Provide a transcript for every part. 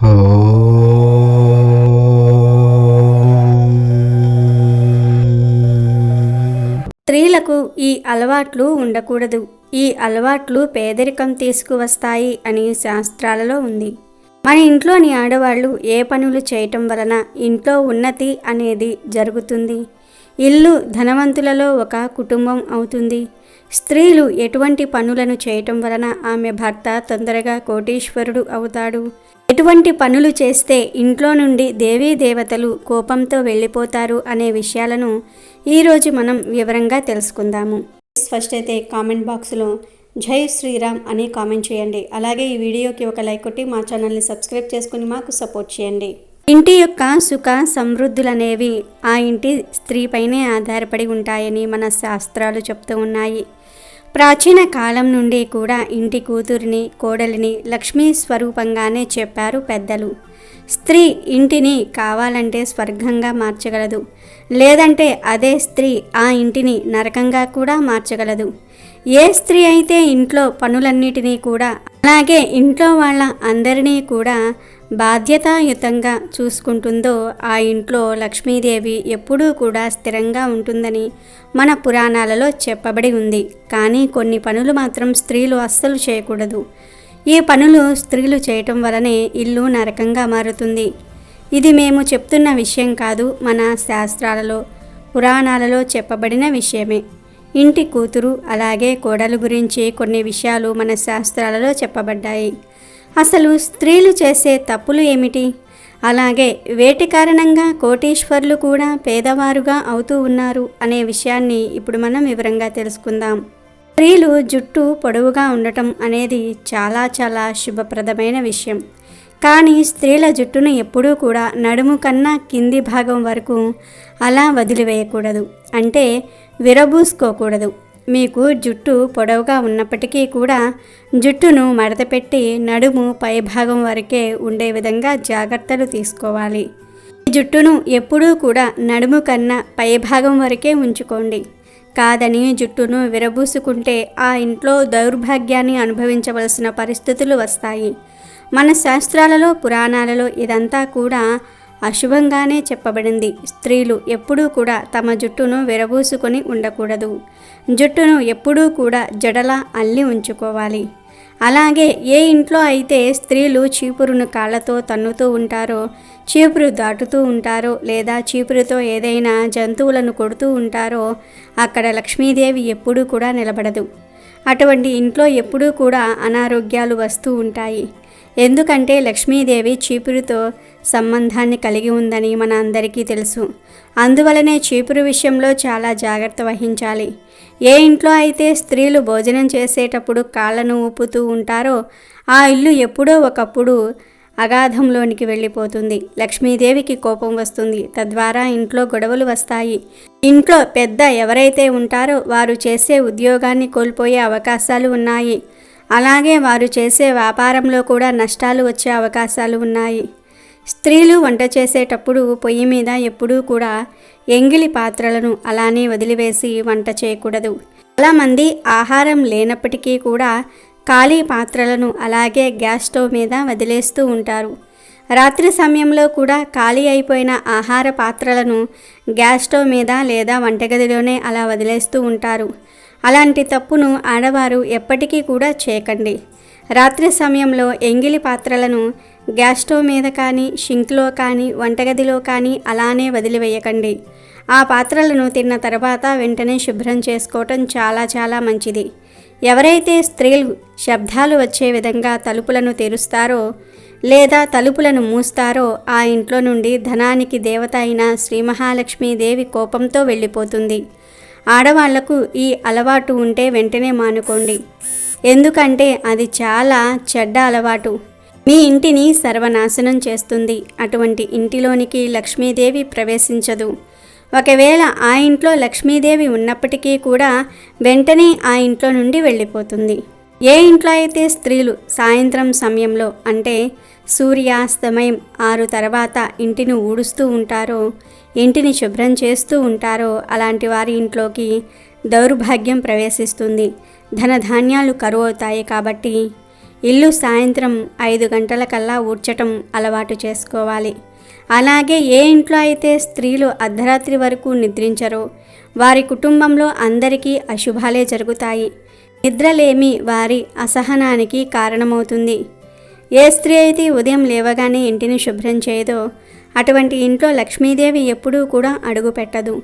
స్త్రీలకు ఈ అలవాట్లు ఉండకూడదు. ఈ అలవాట్లు పేదరికం తీసుకువస్తాయి అని శాస్త్రాలలో ఉంది. మన ఇంట్లోని ఆడవాళ్ళు ఏ పనులు చేయటం వలన ఇంట్లో ఉన్నతి అనేది జరుగుతుంది. ఇల్లు ధనవంతులలో ఒక కుటుంబం అవుతుంది. స్త్రీలు ఎటువంటి పనులను చేయటం వలన ఆమె భర్త తొందరగా కోటీశ్వరుడు అవుతాడు. ఎటువంటి పనులు చేస్తే ఇంట్లో నుండి దేవీ దేవతలు కోపంతో వెళ్ళిపోతారు అనే విషయాలను ఈరోజు మనం వివరంగా తెలుసుకుందాము. ఫస్ట్ అయితే కామెంట్ బాక్స్లో జై శ్రీరామ్ అని కామెంట్ చేయండి. అలాగే ఈ వీడియోకి ఒక లైక్ కొట్టి మా ఛానల్ని సబ్స్క్రైబ్ చేసుకుని మాకు సపోర్ట్ చేయండి. ఇంటి యొక్క సుఖ సమృద్ధులనేవి ఆ ఇంటి స్త్రీపైనే ఆధారపడి ఉంటాయని మన శాస్త్రాలు చెప్తూ ఉన్నాయి. ప్రాచీన కాలం నుండి కూడా ఇంటి కూతురిని కోడలిని లక్ష్మీ స్వరూపంగానే చెప్పారు పెద్దలు. స్త్రీ ఇంటిని కావాలంటే స్వర్గంగా మార్చగలదు. లేదంటే అదే స్త్రీ ఆ ఇంటిని నరకంగా కూడా మార్చగలదు. ఏ స్త్రీ అయితే ఇంట్లో పనులన్నిటినీ కూడా అలాగే ఇంట్లో వాళ్ళ అందరినీ కూడా బాధ్యతాయుతంగా చూసుకుంటుందో ఆ ఇంట్లో లక్ష్మీదేవి ఎప్పుడూ కూడా స్థిరంగా ఉంటుందని మన పురాణాలలో చెప్పబడి ఉంది. కానీ కొన్ని పనులు మాత్రం స్త్రీలు అస్సలు చేయకూడదు. ఈ పనులు స్త్రీలు చేయటం వలనే ఇల్లు నరకంగా మారుతుంది. ఇది మేము చెప్తున్న విషయం కాదు మన శాస్త్రాలలో పురాణాలలో చెప్పబడిన విషయమే. ఇంటి కూతురు అలాగే కోడలు గురించి కొన్ని విషయాలు మన శాస్త్రాలలో చెప్పబడ్డాయి. అసలు స్త్రీలు చేసే తప్పులు ఏమిటి? అలాగే వేటి కారణంగా కోటీశ్వర్లు కూడా పేదవారుగా అవుతూ ఉన్నారు అనే విషయాన్ని ఇప్పుడు మనం వివరంగా తెలుసుకుందాం. స్త్రీలు జుట్టు పొడవుగా ఉండటం అనేది చాలా చాలా శుభప్రదమైన విషయం. కానీ స్త్రీల జుట్టును ఎప్పుడూ కూడా నడుము కన్నా కింది భాగం వరకు అలా వదిలివేయకూడదు. అంటే విరబూసుకోకూడదు. మీకు జుట్టు పొడవుగా ఉన్నప్పటికీ కూడా జుట్టును మడతపెట్టి నడుము పైభాగం వరకే ఉండే విధంగా జాగ్రత్తలు తీసుకోవాలి. జుట్టును ఎప్పుడూ కూడా నడుము కన్నా పైభాగం వరకే ఉంచుకోండి. కాదని జుట్టును విరబూసుకుంటే ఆ ఇంట్లో దౌర్భాగ్యాన్ని అనుభవించవలసిన పరిస్థితులు వస్తాయి. మన శాస్త్రాలలో పురాణాలలో ఇదంతా కూడా అశుభంగానే చెప్పబడింది. స్త్రీలు ఎప్పుడూ కూడా తమ జుట్టును విరబూసుకొని ఉండకూడదు. జుట్టును ఎప్పుడూ కూడా జడలా అల్లి ఉంచుకోవాలి. అలాగే ఏ ఇంట్లో అయితే స్త్రీలు చీపురును కాళ్ళతో తన్నుతూ ఉంటారో చీపురు దాటుతూ ఉంటారో లేదా చీపురుతో ఏదైనా జంతువులను కొడుతూ ఉంటారో అక్కడ లక్ష్మీదేవి ఎప్పుడూ కూడా నిలబడదు. అటువంటి ఇంట్లో ఎప్పుడూ కూడా అనారోగ్యాలు వస్తూ ఉంటాయి. ఎందుకంటే లక్ష్మీదేవి చీపురుతో సంబంధాన్ని కలిగి ఉందని మన అందరికీ తెలుసు. అందువలనే చీపురు విషయంలో చాలా జాగ్రత్త వహించాలి. ఏ ఇంట్లో అయితే స్త్రీలు భోజనం చేసేటప్పుడు కాళ్ళను ఊపుతూ ఉంటారో ఆ ఇల్లు ఎప్పుడో ఒకప్పుడు అగాధంలోనికి వెళ్ళిపోతుంది. లక్ష్మీదేవికి కోపం వస్తుంది. తద్వారా ఇంట్లో గొడవలు వస్తాయి. ఇంట్లో పెద్ద ఎవరైతే ఉంటారో వారు చేసే ఉద్యోగాన్ని కోల్పోయే అవకాశాలు ఉన్నాయి. అలాగే వారు చేసే వ్యాపారంలో కూడా నష్టాలు వచ్చే అవకాశాలు ఉన్నాయి. స్త్రీలు వంట చేసేటప్పుడు పొయ్యి మీద ఎప్పుడూ కూడా ఎంగిలి పాత్రలను అలానే వదిలివేసి వంట చేయకూడదు. చాలామంది ఆహారం లేనప్పటికీ కూడా ఖాళీ పాత్రలను అలాగే గ్యాస్ స్టవ్ మీద వదిలేస్తూ ఉంటారు. రాత్రి సమయంలో కూడా ఖాళీ అయిపోయిన ఆహార పాత్రలను గ్యాస్ స్టవ్ మీద లేదా వంటగదిలోనే అలా వదిలేస్తూ ఉంటారు. అలాంటి తప్పును ఆడవారు ఎప్పటికీ కూడా చేయకండి. రాత్రి సమయంలో ఎంగిలి పాత్రలను గ్యాస్ స్టవ్ మీద కానీ షింక్లో కానీ వంటగదిలో కానీ అలానే వదిలివేయకండి. ఆ పాత్రలను తిన్న తర్వాత వెంటనే శుభ్రం చేసుకోవటం చాలా చాలా మంచిది. ఎవరైతే స్త్రీలు శబ్దాలు వచ్చే విధంగా తలుపులను తెరుస్తారో లేదా తలుపులను మూస్తారో ఆ ఇంట్లో నుండి ధనానికి దేవత అయిన శ్రీ మహాలక్ష్మీదేవి కోపంతో వెళ్ళిపోతుంది. ఆడవాళ్ళకు ఈ అలవాటు ఉంటే వెంటనే మానుకోండి. ఎందుకంటే అది చాలా చెడ్డ అలవాటు. మీ ఇంటిని సర్వనాశనం చేస్తుంది. అటువంటి ఇంటిలోనికి లక్ష్మీదేవి ప్రవేశించదు. ఒకవేళ ఆ ఇంట్లో లక్ష్మీదేవి ఉన్నప్పటికీ కూడా వెంటనే ఆ ఇంట్లో నుండి వెళ్ళిపోతుంది. ఏ ఇంట్లో అయితే స్త్రీలు సాయంత్రం సమయంలో అంటే సూర్యాస్తమయం ఆరు తర్వాత ఇంటిని ఊడుస్తూ ఉంటారో ఇంటిని శుభ్రం చేస్తూ ఉంటారో అలాంటి వారి ఇంట్లోకి దౌర్భాగ్యం ప్రవేశిస్తుంది. ధనధాన్యాలు కరువు అవుతాయి కాబట్టి ఇల్లు సాయంత్రం ఐదు గంటలకల్లా ఊడ్చటం అలవాటు చేసుకోవాలి. అలాగే ఏ ఇంట్లో అయితే స్త్రీలు అర్ధరాత్రి వరకు నిద్రించరో వారి కుటుంబంలో అందరికీ అశుభాలే జరుగుతాయి. నిద్రలేమి వారి అసహనానికి కారణమవుతుంది. ఏ స్త్రీ అయితే ఉదయం లేవగానే ఇంటిని శుభ్రం చేయదో అటువంటి ఇంట్లో లక్ష్మీదేవి ఎప్పుడూ కూడా అడుగు పెట్టదు.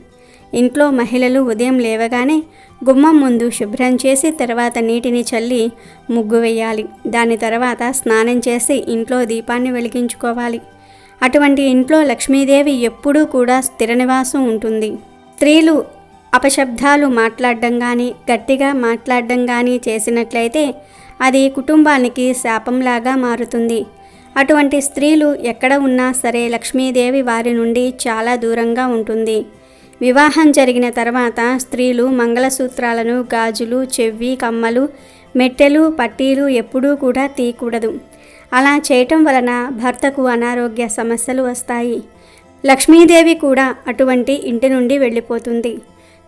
ఇంట్లో మహిళలు ఉదయం లేవగానే గుమ్మం ముందు శుభ్రం చేసి తర్వాత నీటిని చల్లి ముగ్గు వేయాలి. దాని తర్వాత స్నానం చేసి ఇంట్లో దీపాన్ని వెలిగించుకోవాలి. అటువంటి ఇంట్లో లక్ష్మీదేవి ఎప్పుడూ కూడా స్థిర నివాసం ఉంటుంది. స్త్రీలు అపశబ్దాలు మాట్లాడడం కానీ గట్టిగా మాట్లాడడం కానీ చేసినట్లయితే అది కుటుంబానికి శాపంలాగా మారుతుంది. అటువంటి స్త్రీలు ఎక్కడ ఉన్నా సరే లక్ష్మీదేవి వారి నుండి చాలా దూరంగా ఉంటుంది. వివాహం జరిగిన తర్వాత స్త్రీలు మంగళసూత్రాలను గాజులు చెవి కమ్మలు మెట్టెలు పట్టీలు ఎప్పుడూ కూడా తీయకూడదు. అలా చేయటం వలన భర్తకు అనారోగ్య సమస్యలు వస్తాయి. లక్ష్మీదేవి కూడా అటువంటి ఇంటి నుండి వెళ్ళిపోతుంది.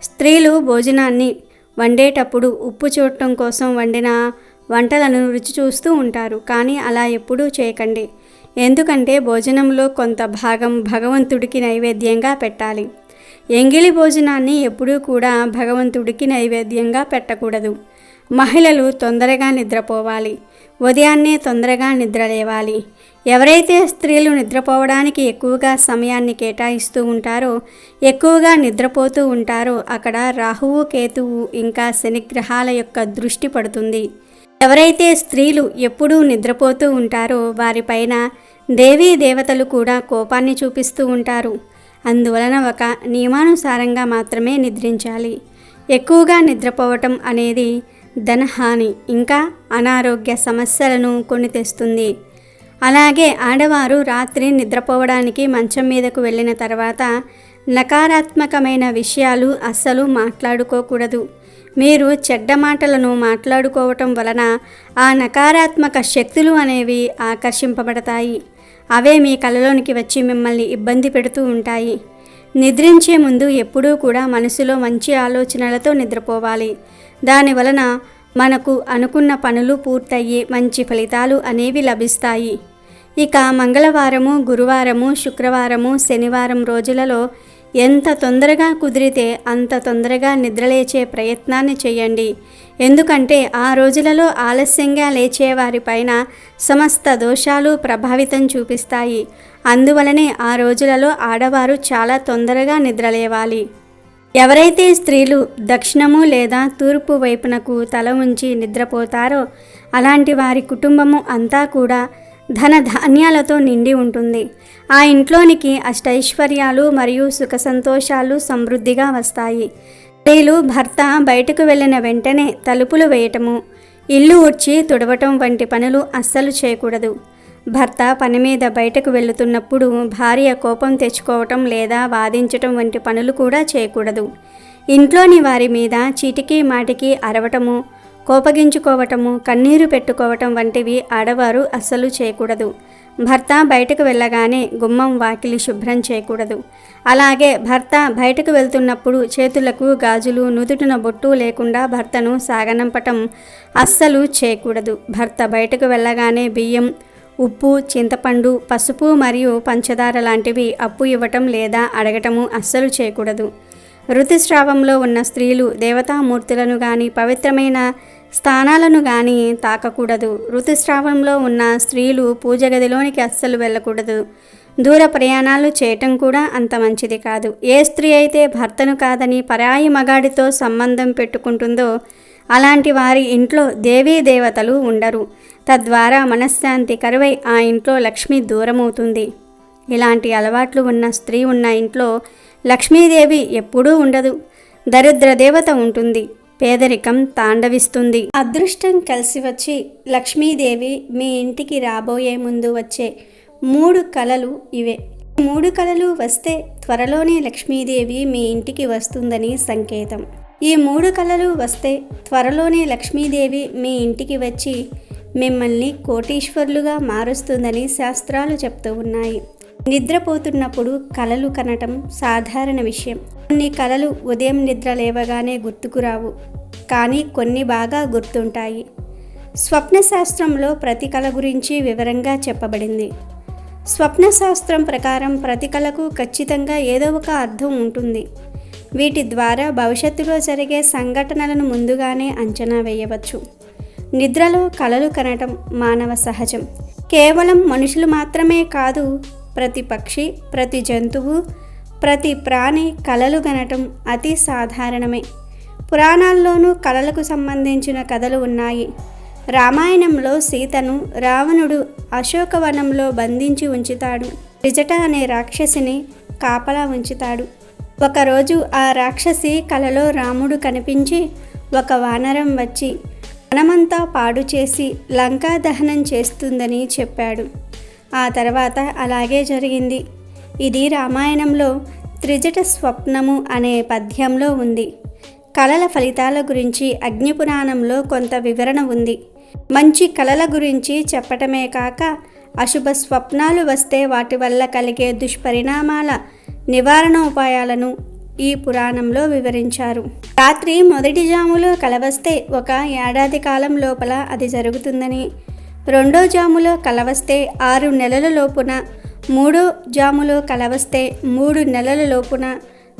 స్త్రీలు భోజనాన్ని వండేటప్పుడు ఉప్పు చూడటం కోసం వండిన వంటలను రుచి చూస్తూ ఉంటారు కానీ అలా ఎప్పుడూ చేయకండి. ఎందుకంటే భోజనంలో కొంత భాగం భగవంతుడికి నైవేద్యంగా పెట్టాలి. ఎంగిలి భోజనాన్ని ఎప్పుడూ కూడా భగవంతుడికి నైవేద్యంగా పెట్టకూడదు. మహిళలు తొందరగా నిద్రపోవాలి. ఉదయాన్నే తొందరగా నిద్రలేవాలి. ఎవరైతే స్త్రీలు నిద్రపోవడానికి ఎక్కువగా సమయాన్ని కేటాయిస్తూ ఉంటారో ఎక్కువగా నిద్రపోతూ ఉంటారో అక్కడ రాహువు కేతువు ఇంకా శనిగ్రహాల యొక్క దృష్టి పడుతుంది. ఎవరైతే స్త్రీలు ఎప్పుడూ నిద్రపోతూ ఉంటారో వారిపైన దేవీ దేవతలు కూడా కోపాన్ని చూపిస్తూ ఉంటారు. అందువలన ఒక నియమానుసారంగా మాత్రమే నిద్రించాలి. ఎక్కువగా నిద్రపోవటం అనేది ధనహాని ఇంకా అనారోగ్య సమస్యలను కొని తెస్తుంది. అలాగే ఆడవారు రాత్రి నిద్రపోవడానికి మంచం మీదకు వెళ్ళిన తర్వాత నకారాత్మకమైన విషయాలు అస్సలు మాట్లాడుకోకూడదు. మీరు చెడ్డ మాటలను మాట్లాడుకోవటం వలన ఆ నకారాత్మక శక్తులు అనేవి ఆకర్షింపబడతాయి. అవే మీ కలలోనికి వచ్చి మిమ్మల్ని ఇబ్బంది పెడుతూ ఉంటాయి. నిద్రించే ముందు ఎప్పుడూ కూడా మనసులో మంచి ఆలోచనలతో నిద్రపోవాలి. దాని వలన మనకు అనుకున్న పనులు పూర్తయ్యి మంచి ఫలితాలు అనేవి లభిస్తాయి. ఇక మంగళవారము గురువారము శుక్రవారము శనివారం రోజులలో ఎంత తొందరగా కుదిరితే అంత తొందరగా నిద్రలేచే ప్రయత్నాన్ని చేయండి ఎందుకంటే ఆ రోజులలో ఆలస్యంగా లేచేవారిపైన సమస్త దోషాలు ప్రభావితం చూపిస్తాయి. అందువలనే ఆ రోజులలో ఆడవారు చాలా తొందరగా నిద్రలేవాలి. ఎవరైతే స్త్రీలు దక్షిణము లేదా తూర్పు వైపునకు తల ఉంచి నిద్రపోతారో అలాంటి వారి కుటుంబము అంతా కూడా ధన ధాన్యాలతో నిండి ఉంటుంది. ఆ ఇంట్లోనికి అష్టైశ్వర్యాలు మరియు సుఖ సంతోషాలు సమృద్ధిగా వస్తాయి. స్త్రీలు భర్త బయటకు వెళ్ళిన వెంటనే తలుపులు వేయటము ఇల్లు ఉడ్చి తుడవటం వంటి పనులు అస్సలు చేయకూడదు. భర్త పని మీద బయటకు వెళుతున్నప్పుడు భార్య కోపం తెచ్చుకోవటం లేదా వాదించటం వంటి పనులు కూడా చేయకూడదు. ఇంట్లోని వారి మీద చీటికి మాటికి అరవటము కోపగించుకోవటము కన్నీరు పెట్టుకోవటం వంటివి ఆడవారు అస్సలు చేయకూడదు. భర్త బయటకు వెళ్ళగానే గుమ్మం వాకిలి శుభ్రం చేయకూడదు. అలాగే భర్త బయటకు వెళ్తున్నప్పుడు చేతులకు గాజులు నుదుటిన బొట్టు లేకుండా భర్తను సాగనంపటం అస్సలు చేయకూడదు. భర్త బయటకు వెళ్ళగానే బియ్యం ఉప్పు చింతపండు పసుపు మరియు పంచదార లాంటివి అప్పు ఇవ్వటం లేదా అడగటము అస్సలు చేయకూడదు. ఋతుస్రావంలో ఉన్న స్త్రీలు దేవతామూర్తులను కానీ పవిత్రమైన స్థానాలను కానీ తాకకూడదు. ఋతుస్రావంలో ఉన్న స్త్రీలు పూజ గదిలోనికి అస్సలు వెళ్ళకూడదు. దూర ప్రయాణాలు చేయటం కూడా అంత మంచిది కాదు. ఏ స్త్రీ అయితే భర్తను కాదని పరాయి మగాడితో సంబంధం పెట్టుకుంటుందో అలాంటి వారి ఇంట్లో దేవీ దేవతలు ఉండరు. తద్వారా మనశ్శాంతి కరువై ఆ ఇంట్లో లక్ష్మి దూరమవుతుంది. ఇలాంటి అలవాట్లు ఉన్న స్త్రీ ఉన్న ఇంట్లో లక్ష్మీదేవి ఎప్పుడూ ఉండదు. దరిద్ర దేవత ఉంటుంది. పేదరికం తాండవిస్తుంది. అదృష్టం కలిసి వచ్చి లక్ష్మీదేవి మీ ఇంటికి రాబోయే ముందు వచ్చే మూడు కళలు ఇవే. మూడు కళలు వస్తే త్వరలోనే లక్ష్మీదేవి మీ ఇంటికి వస్తుందని సంకేతం. ఈ మూడు కళలు వస్తే త్వరలోనే లక్ష్మీదేవి మీ ఇంటికి వచ్చి మిమ్మల్ని కోటీశ్వరులుగా మారుస్తుందని శాస్త్రాలు చెప్తూ ఉన్నాయి. నిద్రపోతున్నప్పుడు కలలు కనటం సాధారణ విషయం. కొన్ని కలలు ఉదయం నిద్ర లేవగానే గుర్తుకురావు కానీ కొన్ని బాగా గుర్తుంటాయి. స్వప్నశాస్త్రంలో ప్రతి కళ గురించి వివరంగా చెప్పబడింది. స్వప్నశాస్త్రం ప్రకారం ప్రతి కళకు ఖచ్చితంగా ఏదో ఒక అర్థం ఉంటుంది. వీటి ద్వారా భవిష్యత్తులో జరిగే సంఘటనలను ముందుగానే అంచనా వేయవచ్చు. నిద్రలో కలలు కనటం మానవ సహజం. కేవలం మనుషులు మాత్రమే కాదు ప్రతి పక్షి ప్రతి జంతువు ప్రతి ప్రాణి కలలు గనటం అతి సాధారణమే. పురాణాల్లోనూ కళలకు సంబంధించిన కథలు ఉన్నాయి. రామాయణంలో సీతను రావణుడు అశోకవనంలో బంధించి ఉంచుతాడు. రిజట అనే రాక్షసిని కాపలా ఉంచుతాడు. ఒకరోజు ఆ రాక్షసి కలలో రాముడు కనిపించి ఒక వానరం వచ్చి వనమంతా పాడు చేసి లంకా దహనం చేస్తుందని చెప్పాడు. ఆ తర్వాత అలాగే జరిగింది. ఇది రామాయణంలో త్రిజట స్వప్నము అనే పద్యంలో ఉంది. కళల ఫలితాల గురించి అగ్నిపురాణంలో కొంత వివరణ ఉంది. మంచి కళల గురించి చెప్పటమే కాక అశుభ స్వప్నాలు వస్తే వాటి వల్ల కలిగే దుష్పరిణామాల నివారణ ఉపాయాలను ఈ పురాణంలో వివరించారు. రాత్రి మొదటి జాములో కలవస్తే ఒక ఏడాది కాలం లోపల అది జరుగుతుందని రెండో జాములో కలవస్తే ఆరు నెలల లోపున మూడో జాములో కలవస్తే మూడు నెలల లోపున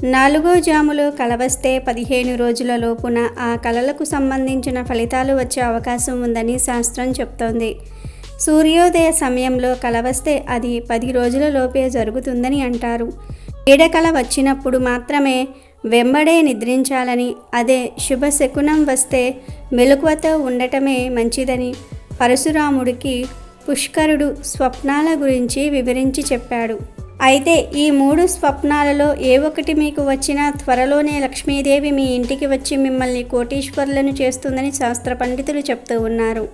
నాలుగో జాములో కలవస్తే పదిహేను రోజుల లోపున ఆ కళలకు సంబంధించిన ఫలితాలు వచ్చే అవకాశం ఉందని శాస్త్రం చెప్తోంది. సూర్యోదయ సమయంలో కలవస్తే అది పది రోజుల లోపే జరుగుతుందని అంటారు. పీడకల వచ్చినప్పుడు మాత్రమే వెంబడే నిద్రించాలని అదే శుభశకునం వస్తే మెలకువతో ఉండటమే మంచిదని పరశురాముడికి పుష్కరుడు స్వప్నాల గురించి వివరించి చెప్పాడు. అయితే ఈ మూడు స్వప్నాలలో ఏ ఒకటి మీకు వచ్చినా త్వరలోనే లక్ష్మీదేవి మీ ఇంటికి వచ్చి మిమ్మల్ని కోటీశ్వరులను చేస్తుందని శాస్త్ర పండితులు చెప్తూ ఉన్నారు.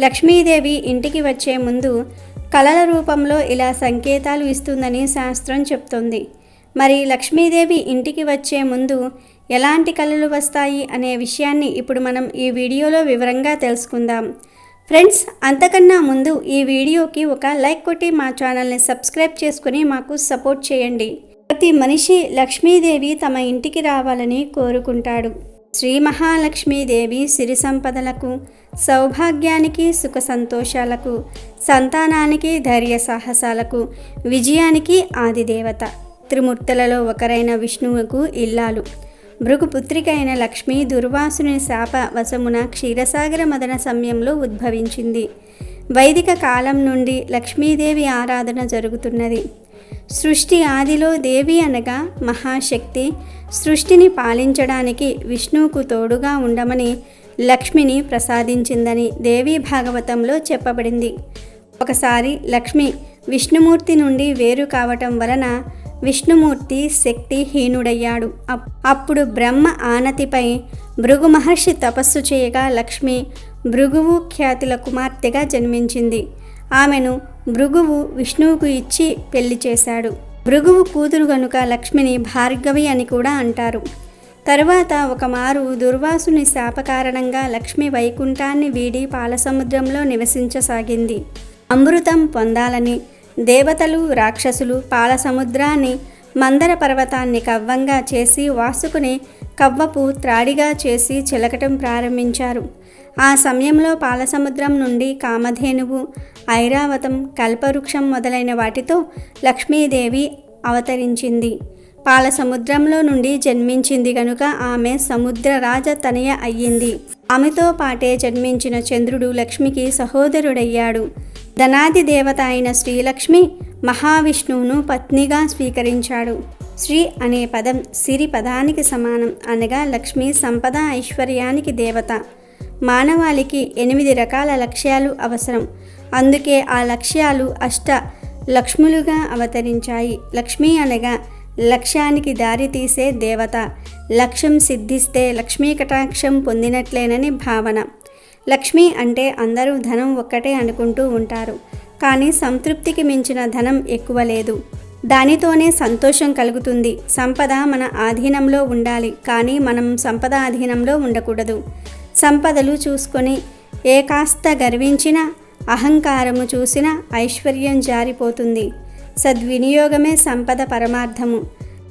లక్ష్మీదేవి ఇంటికి వచ్చే ముందు కళల రూపంలో ఇలా సంకేతాలు ఇస్తుందని శాస్త్రం చెప్తుంది. మరి లక్ష్మీదేవి ఇంటికి వచ్చే ముందు ఎలాంటి కళలు వస్తాయి అనే విషయాన్ని ఇప్పుడు మనం ఈ వీడియోలో వివరంగా తెలుసుకుందాం. ఫ్రెండ్స్ అంతకన్నా ముందు ఈ వీడియోకి ఒక లైక్ కొట్టి మా ఛానల్ని సబ్స్క్రైబ్ చేసుకుని మాకు సపోర్ట్ చేయండి. ప్రతి మనిషి లక్ష్మీదేవి తమ ఇంటికి రావాలని కోరుకుంటాడు. శ్రీ మహాలక్ష్మీదేవి సిరి సంపదలకు సౌభాగ్యానికి సుఖ సంతోషాలకు సంతానానికి ధైర్య సాహసాలకు విజయానికి ఆదిదేవత త్రిమూర్తులలో ఒకరైన విష్ణువుకు ఇల్లాలు. భృగుపుత్రిక అయిన లక్ష్మి దుర్వాసుని శాప వశమున క్షీరసాగర మదన సమయంలో ఉద్భవించింది. వైదిక కాలం నుండి లక్ష్మీదేవి ఆరాధన జరుగుతున్నది. సృష్టి ఆదిలో దేవి అనగా మహాశక్తి. సృష్టిని పాలించడానికి విష్ణువుకు తోడుగా ఉండమని లక్ష్మిని ప్రసాదించిందని దేవీ భాగవతంలో చెప్పబడింది. ఒకసారి లక్ష్మి విష్ణుమూర్తి నుండి వేరు కావటం వలన విష్ణుమూర్తి శక్తిహీనుడయ్యాడు. అప్పుడు బ్రహ్మ ఆనతిపై భృగు మహర్షి తపస్సు చేయగా లక్ష్మి భృగువు ఖ్యాతుల కుమార్తెగా జన్మించింది. ఆమెను భృగువు విష్ణువుకు ఇచ్చి పెళ్ళి చేశాడు. భృగువు కూతురు గనుక లక్ష్మిని భార్గవి అని కూడా అంటారు. తరువాత ఒకమారు దుర్వాసుని శాప కారణంగా లక్ష్మి వైకుంఠాన్ని వీడి పాలసముద్రంలో నివసించసాగింది. అమృతం పొందాలని దేవతలు రాక్షసులు పాల సముద్రాన్ని మందర పర్వతాన్ని కవ్వంగా చేసి వాసుకుని కవ్వపు త్రాడిగా చేసి చిలకటం ప్రారంభించారు. ఆ సమయంలో పాలసముద్రం నుండి కామధేనువు ఐరావతం కల్పవృక్షం మొదలైన వాటితో లక్ష్మీదేవి అవతరించింది. పాలసముద్రంలో నుండి జన్మించింది గనుక ఆమె సముద్ర రాజ తనయ అయ్యింది. ఆమెతో పాటే జన్మించిన చంద్రుడు లక్ష్మికి సహోదరుడయ్యాడు. ధనాది దేవత అయిన శ్రీలక్ష్మి మహావిష్ణువును పత్నిగా స్వీకరించాడు. శ్రీ అనే పదం సిరి పదానికి సమానం అనగా లక్ష్మి సంపద ఐశ్వర్యానికి దేవత. మానవాళికి ఎనిమిది రకాల లక్ష్యాలు అవసరం. అందుకే ఆ లక్ష్యాలు అష్ట లక్ష్ములుగా అవతరించాయి. లక్ష్మి అనగా లక్ష్యానికి దారి తీసే దేవత. లక్ష్యం సిద్ధిస్తే లక్ష్మీ కటాక్షం పొందినట్లేనని భావన. లక్ష్మి అంటే అందరూ ధనం ఒక్కటే అనుకుంటూ ఉంటారు. కానీ సంతృప్తికి మించిన ధనం ఎక్కువ లేదు. దానితోనే సంతోషం కలుగుతుంది. సంపద మన ఆధీనంలో ఉండాలి. కానీ మనం సంపద అధీనంలో ఉండకూడదు. సంపదలు చూసుకొని ఏ కాస్త గర్వించినా అహంకారము చూసిన ఐశ్వర్యం జారిపోతుంది. సద్వినియోగమే సంపద పరమార్థము.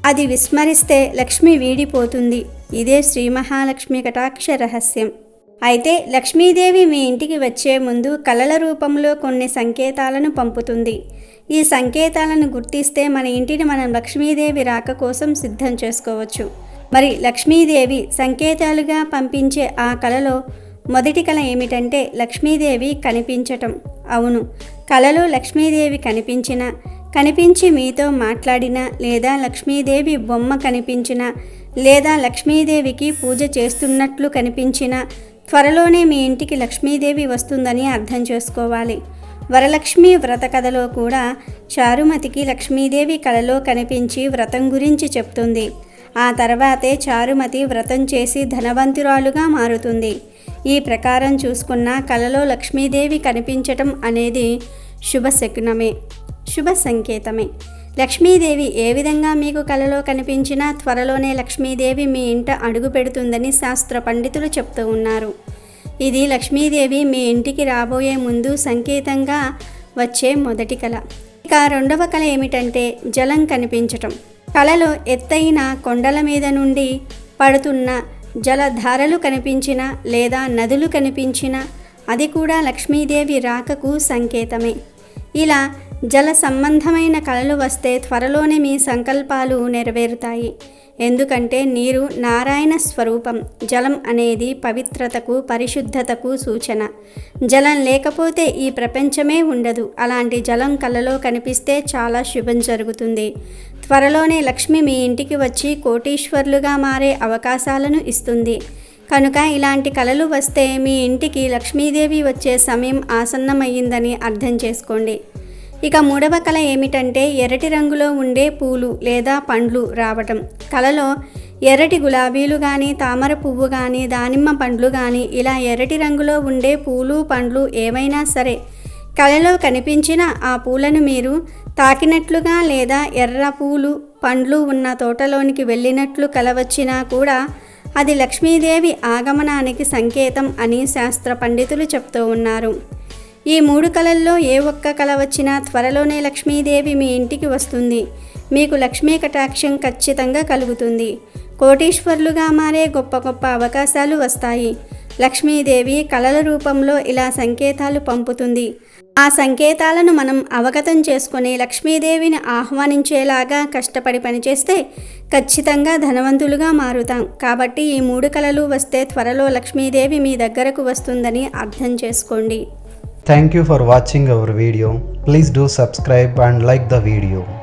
అది విస్మరిస్తే లక్ష్మి వీడిపోతుంది. ఇదే శ్రీ మహాలక్ష్మి కటాక్ష రహస్యం. అయితే లక్ష్మీదేవి మీ ఇంటికి వచ్చే ముందు కలల రూపంలో కొన్ని సంకేతాలను పంపుతుంది. ఈ సంకేతాలను గుర్తిస్తే మన ఇంటిని మనం లక్ష్మీదేవి రాక కోసం సిద్ధం చేసుకోవచ్చు. మరి లక్ష్మీదేవి సంకేతాలుగా పంపించే ఆ కళలో మొదటి కళ ఏమిటంటే లక్ష్మీదేవి కనిపించటం. అవును కళలో లక్ష్మీదేవి కనిపించిన కనిపించి మీతో మాట్లాడిన లేదా లక్ష్మీదేవి బొమ్మ కనిపించిన లేదా లక్ష్మీదేవికి పూజ చేస్తున్నట్లు కనిపించిన త్వరలోనే మీ ఇంటికి లక్ష్మీదేవి వస్తుందని అర్థం చేసుకోవాలి. వరలక్ష్మి వ్రత కథలో కూడా చారుమతికి లక్ష్మీదేవి కలలో కనిపించి వ్రతం గురించి చెప్తుంది. ఆ తర్వాతే చారుమతి వ్రతం చేసి ధనవంతురాలుగా మారుతుంది. ఈ ప్రకారం చూసుకున్న కలలో లక్ష్మీదేవి కనిపించటం అనేది శుభశకునమే శుభ సంకేతమే. లక్ష్మీదేవి ఏ విధంగా మీకు కలలో కనిపించినా త్వరలోనే లక్ష్మీదేవి మీ ఇంట అడుగు పెడుతుందని శాస్త్ర పండితులు చెప్తూ ఉన్నారు. ఇది లక్ష్మీదేవి మీ ఇంటికి రాబోయే ముందు సంకేతంగా వచ్చే మొదటి కళ. ఇక రెండవ కళ ఏమిటంటే జలం కనిపించటం. కళలో ఎత్తైన కొండల మీద నుండి పడుతున్న జలధారలు కనిపించిన లేదా నదులు కనిపించిన అది కూడా లక్ష్మీదేవి రాకకు సంకేతమే. ఇలా జల సంబంధమైన కళలు వస్తే త్వరలోనే మీ సంకల్పాలు నెరవేరుతాయి. ఎందుకంటే నీరు నారాయణ స్వరూపం జలం అనేది పవిత్రతకు పరిశుద్ధతకు సూచన. జలం లేకపోతే ఈ ప్రపంచమే ఉండదు. అలాంటి జలం కళ్ళలో కనిపిస్తే చాలా శుభం జరుగుతుంది. త్వరలోనే లక్ష్మి మీ ఇంటికి వచ్చి కోటీశ్వర్లుగా మారే అవకాశాలను ఇస్తుంది. కనుక ఇలాంటి కళలు వస్తే మీ ఇంటికి లక్ష్మీదేవి వచ్చే సమయం ఆసన్నమయ్యిందని అర్థం చేసుకోండి. ఇక మూడవ కళ ఏమిటంటే ఎర్రటి రంగులో ఉండే పూలు లేదా పండ్లు రావటం. కళలో ఎర్రటి గులాబీలు కానీ తామర పువ్వు కానీ దానిమ్మ పండ్లు కానీ ఇలా ఎర్రటి రంగులో ఉండే పూలు పండ్లు ఏవైనా సరే కళలో కనిపించిన ఆ పూలను మీరు తాకినట్లుగా లేదా ఎర్ర పూలు పండ్లు ఉన్న తోటలోనికి వెళ్ళినట్లు కలవచ్చినా కూడా అది లక్ష్మీదేవి ఆగమనానికి సంకేతం అని శాస్త్ర పండితులు చెప్తూ ఉన్నారు. ఈ మూడు కళల్లో ఏ ఒక్క కళ వచ్చినా త్వరలోనే లక్ష్మీదేవి మీ ఇంటికి వస్తుంది. మీకు లక్ష్మీ కటాక్షం ఖచ్చితంగా కలుగుతుంది. కోటీశ్వర్లుగా మారే గొప్ప గొప్ప అవకాశాలు వస్తాయి. లక్ష్మీదేవి కళల రూపంలో ఇలా సంకేతాలు పంపుతుంది. ఆ సంకేతాలను మనం అవగతం చేసుకొని లక్ష్మీదేవిని ఆహ్వానించేలాగా కష్టపడి పనిచేస్తే ఖచ్చితంగా ధనవంతులుగా మారుతాం. కాబట్టి ఈ మూడు కళలు వస్తే త్వరలో లక్ష్మీదేవి మీ దగ్గరకు వస్తుందని అర్థం చేసుకోండి. Thank you for watching our video. Please do subscribe and like the video.